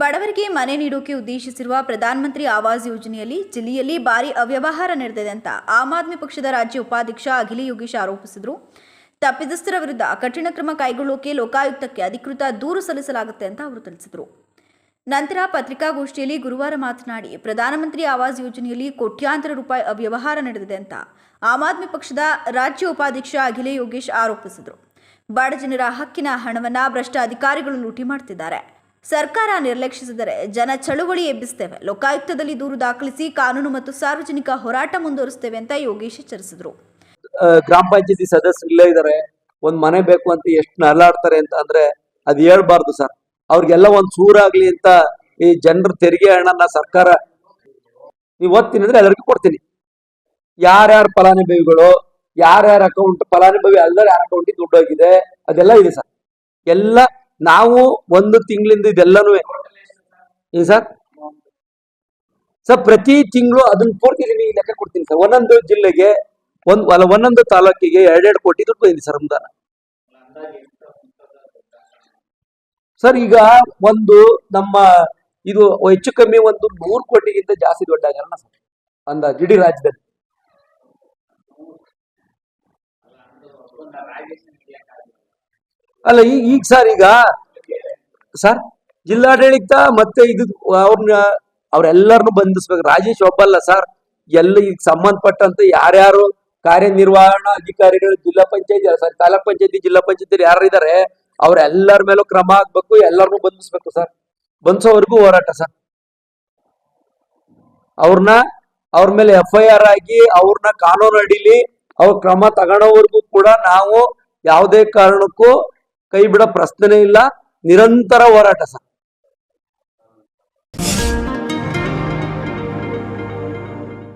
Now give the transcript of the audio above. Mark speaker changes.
Speaker 1: ಬಡವರಿಗೆ ಮನೆ ನೀಡೋಕೆ ಉದ್ದೇಶಿಸಿರುವ ಪ್ರಧಾನಮಂತ್ರಿ ಆವಾಸ್ ಯೋಜನೆಯಲ್ಲಿ ಜಿಲ್ಲೆಯಲ್ಲಿ ಭಾರಿ ಅವ್ಯವಹಾರ ನಡೆದಿದೆ ಅಂತ ಆಮ್ ಆದ್ಮಿ ಪಕ್ಷದ ರಾಜ್ಯ ಉಪಾಧ್ಯಕ್ಷ ಅಖಿಲ ಯೋಗೇಶ್ ಆರೋಪಿಸಿದರು. ತಪ್ಪಿತಸ್ಥರ ವಿರುದ್ಧ ಕಠಿಣ ಕ್ರಮ ಕೈಗೊಳ್ಳೋಕೆ ಲೋಕಾಯುಕ್ತಕ್ಕೆ ಅಧಿಕೃತ ದೂರು ಸಲ್ಲಿಸಲಾಗುತ್ತೆ ಅಂತ ಅವರು ತಿಳಿಸಿದರು. ನಂತರ ಪತ್ರಿಕಾಗೋಷ್ಠಿಯಲ್ಲಿ ಗುರುವಾರ ಮಾತನಾಡಿ, ಪ್ರಧಾನಮಂತ್ರಿ ಆವಾಸ್ ಯೋಜನೆಯಲ್ಲಿ ಕೋಟ್ಯಾಂತರ ರೂಪಾಯಿ ಅವ್ಯವಹಾರ ನಡೆದಿದೆ ಅಂತ ಆಮ್ ಆದ್ಮಿ ಪಕ್ಷದ ರಾಜ್ಯ ಉಪಾಧ್ಯಕ್ಷ ಅಖಿಲ ಯೋಗೇಶ್ ಆರೋಪಿಸಿದರು. ಬಡ ಜನರ ಹಕ್ಕಿನ ಹಣವನ್ನು ಭ್ರಷ್ಟ ಅಧಿಕಾರಿಗಳು ಲೂಟಿ ಮಾಡ್ತಿದ್ದಾರೆ. ಸರ್ಕಾರ ನಿರ್ಲಕ್ಷಿಸಿದರೆ ಜನ ಚಳುವಳಿ ಎಬ್ಬಿಸ್ತೇವೆ. ಲೋಕಾಯುಕ್ತದಲ್ಲಿ ದೂರು ದಾಖಲಿಸಿ ಕಾನೂನು ಮತ್ತು ಸಾರ್ವಜನಿಕ ಹೋರಾಟ ಮುಂದುವರಿಸುತ್ತೇವೆ ಅಂತ ಯೋಗೇಶ್ ಎಚ್ಚರಿಸಿದ್ರು.
Speaker 2: ಗ್ರಾಮ ಪಂಚಾಯತಿ ಸದಸ್ಯರು ಇಲ್ಲೇ ಇದಾರೆ. ಒಂದ್ ಮನೆ ಬೇಕು ಅಂತ ಎಷ್ಟು ನಲ್ಲಾಡ್ತಾರೆ ಅಂತ ಅಂದ್ರೆ ಅದ್ ಹೇಳ್ಬಾರ್ದು ಸರ್. ಅವ್ರಿಗೆಲ್ಲ ಒಂದ್ ಸೂರಾಗ್ಲಿ ಅಂತ ಈ ಜನರ ತೆರಿಗೆ ಹಣನ ಸರ್ಕಾರ ನೀವು ಓದ್ತೀನಿ ಅಂದ್ರೆ ಎಲ್ಲರಿಗೂ ಕೊಡ್ತೀನಿ. ಯಾರ್ಯಾರ ಫಲಾನುಭವಿಗಳು, ಯಾರ್ಯಾರ ಅಕೌಂಟ್ ಫಲಾನುಭವಿ ಎಲ್ಲರ ಯಾರ ಅಕೌಂಟಿಗೆ ದುಡ್ಡು ಹೋಗಿದೆ, ಅದೆಲ್ಲ ಇದೆ ಸರ್. ಎಲ್ಲ ನಾವು ಒಂದು ತಿಂಗಳಿಂದ ಇದೆಲ್ಲನೂ ಏನ್ ಸರ್? ಸರ್, ಪ್ರತಿ ತಿಂಗಳು ಅದನ್ನ ಪೂರ್ತಿ ನಿಮಗೆ ಲೆಕ್ಕ ಕೊಡ್ತೀನಿ ಸರ್. ಒಂದೊಂದು ಜಿಲ್ಲೆಗೆ ಒಂದು, ಅಲ್ಲ, ಒಂದೊಂದು ತಾಲೂಕಿಗೆ ಎರಡೆರಡು ಕೋಟಿ ದುಡ್ಡು ಬಂದಿದೆ ಸರ್ ಅನುದಾನ ಸರ್, ಈಗ ಒಂದು ನಮ್ಮ ಇದು ಹೆಚ್ಚು ಕಮ್ಮಿ ಒಂದು ನೂರು ಕೋಟಿಗಿಂತ ಜಾಸ್ತಿ ದೊಡ್ಡ ಸರ್. ಅಂದಾಜು, ಇಡೀ ರಾಜ್ಯದಲ್ಲಿ. ಅಲ್ಲ ಈಗ ಈಗ ಸರ್ ಈಗ ಸರ್ ಜಿಲ್ಲಾಡಳಿತ ಮತ್ತೆ ಇದು ಅವ್ರನ್ನ ಅವ್ರೆಲ್ಲರನ್ನು ಬಂಧಿಸ್ಬೇಕು. ರಾಜೇಶ್ ಒಬ್ಬಲ್ಲ ಸರ್ ಎಲ್ಲ ಈಗ ಸಂಬಂಧಪಟ್ಟಂತ ಯಾರ್ಯಾರು ಕಾರ್ಯನಿರ್ವಹಣಾ ಅಧಿಕಾರಿಗಳು, ಜಿಲ್ಲಾ ಪಂಚಾಯತಿ ಸರ್ ತಾಲೂಕ್ ಪಂಚಾಯತಿ, ಜಿಲ್ಲಾ ಪಂಚಾಯತಿ ಯಾರು ಇದಾರೆ, ಅವ್ರೆಲ್ಲರ ಮೇಲೂ ಕ್ರಮ ಆಗ್ಬೇಕು ಎಲ್ಲರನ್ನು ಬಂಧಿಸ್ಬೇಕು ಸರ್ ಬಂಧಿಸೋವರೆಗೂ ಹೋರಾಟ ಸರ್ ಅವ್ರನ್ನ ಅವ್ರ ಮೇಲೆ ಎಫ್ ಐ ಆರ್ ಆಗಿ ಅವ್ರನ್ನ ಕಾನೂನು ಅಡಿಲಿ ಅವ್ರ ಕ್ರಮ ತಗೊಳ್ಳೋವರೆಗೂ ಕೂಡ ನಾವು ಯಾವುದೇ ಕಾರಣಕ್ಕೂ ಕೈ ಬಿಡೋ ಪ್ರಶ್ನೆ ಇಲ್ಲ. ನಿರಂತರ ಹೋರಾಟ ಸರ್.